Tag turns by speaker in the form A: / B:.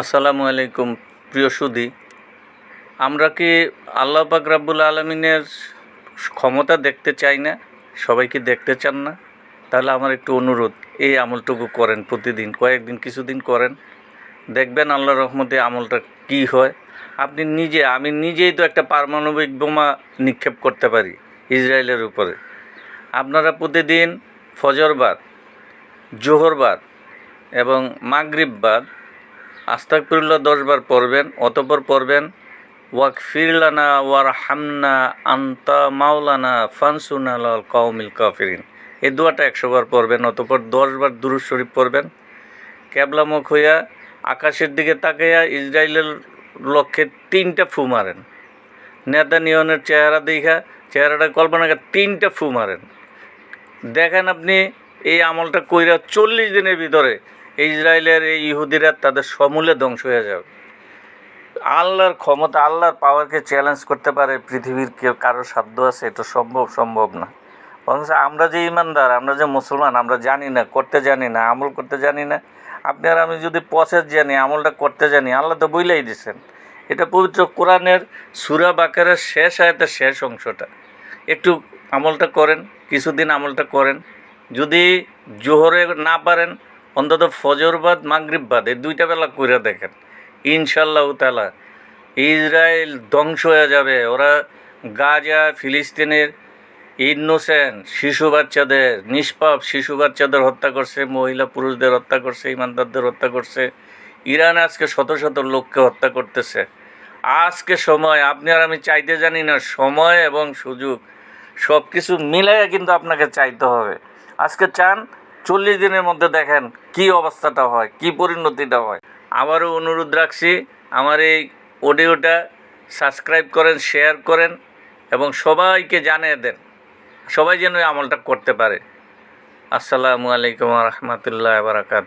A: আসসালামু আলাইকুম, প্রিয় সুদী আমরা কি আল্লাহ পাক রাব্বুল আলমিনের ক্ষমতা দেখতে চাই না? সবাই কি দেখতে চান না? তাহলে আমার একটু অনুরোধ, এই আমলটুকু করেন প্রতিদিন, কয়েকদিন কিছুদিন করেন। দেখবেন আল্লাহ রহমতে আমলটা কি হয়। আপনি নিজে, আমি নিজেই তো একটা পারমাণবিক বোমা নিক্ষেপ করতে পারি ইসরায়েলের উপরে। আপনারা প্রতিদিন ফজরবাদ জোহরবাদ এবং মাগরিববাদ আস্তাকফিরুল্লাহ দশবার পড়বেন, অতপর পড়বেন ওয়াক ফিরলানা ওয়ার হামনা আন্তা মাওলানা ফানসুনা লাল কওমিল কাফিরিন। এই দোয়াটা একশোবার পড়বেন, অতপর দশবার দুরুদ শরীফ পড়বেন। ক্যাবলামুখ হইয়া আকাশের দিকে তাকাইয়া ইসরায়েলের লক্ষ্যে তিনটা ফু মারেন। নেতা নিয়নের চেহারা দেখা চেহারাটা কল্পনা করে তিনটা ফু মারেন। দেখেন আপনি এই আমলটা কইরা চল্লিশ দিনের ভিতরে ইসরায়েলের এই ইহুদিরা তাদের সমূলে ধ্বংস হয়ে যাবে। আল্লাহর ক্ষমতা, আল্লাহর পাওয়ারকে চ্যালেঞ্জ করতে পারে পৃথিবীর কেউ, কারও সাধ্য আছে, এটা সম্ভব সম্ভব না। বরং আমরা যে ইমানদার, আমরা যে মুসলমান, আমরা জানি না, করতে জানি না, আমল করতে জানি না। আপনি আর আমি যদি প্রসেস জানি, আমলটা করতে জানি, আল্লাহ তো বইলাই দিছেন। এটা পবিত্র কোরআনের সুরা বাকারের শেষ আয়তের শেষ অংশটা। একটু আমলটা করেন, কিছুদিন আমলটা করেন। যদি জোহরে না পারেন অন্তত ফজরবাদ মাগরিববাদ এই দুইটা বেলা করে দেখেন। ইনশাল্লাহ তালা ইসরায়েল ধ্বংস হয়ে যাবে। ওরা গাজা, ফিলিস্তিনের ইনোসেন্ট শিশু বাচ্চাদের, নিষ্পাপ শিশু বাচ্চাদের হত্যা করছে, মহিলা পুরুষদের হত্যা করছে, ইমানদারদের হত্যা করছে। ইরান আজকে শত শত লোককে হত্যা করতেছে। আজকে সময়, আপনি আর আমি চাইতে জানি না, সময় এবং সুযোগ সব কিছু মিলাইয়া কিন্তু আপনাকে চাইতে হবে। আজকে চান চল্লিশ দিনের মধ্যে দেখেন কি অবস্থাটা হয়, কি পরিণতিটা হয়। আবারও অনুরোধ রাখছি, আমার এই অডিওটা সাবস্ক্রাইব করেন, শেয়ার করেন এবং সবাইকে জানিয়ে দেন, সবাই যেন আমলটা করতে পারে। আসসালামু আলাইকুম রহমতুল্লাহ বারাকাত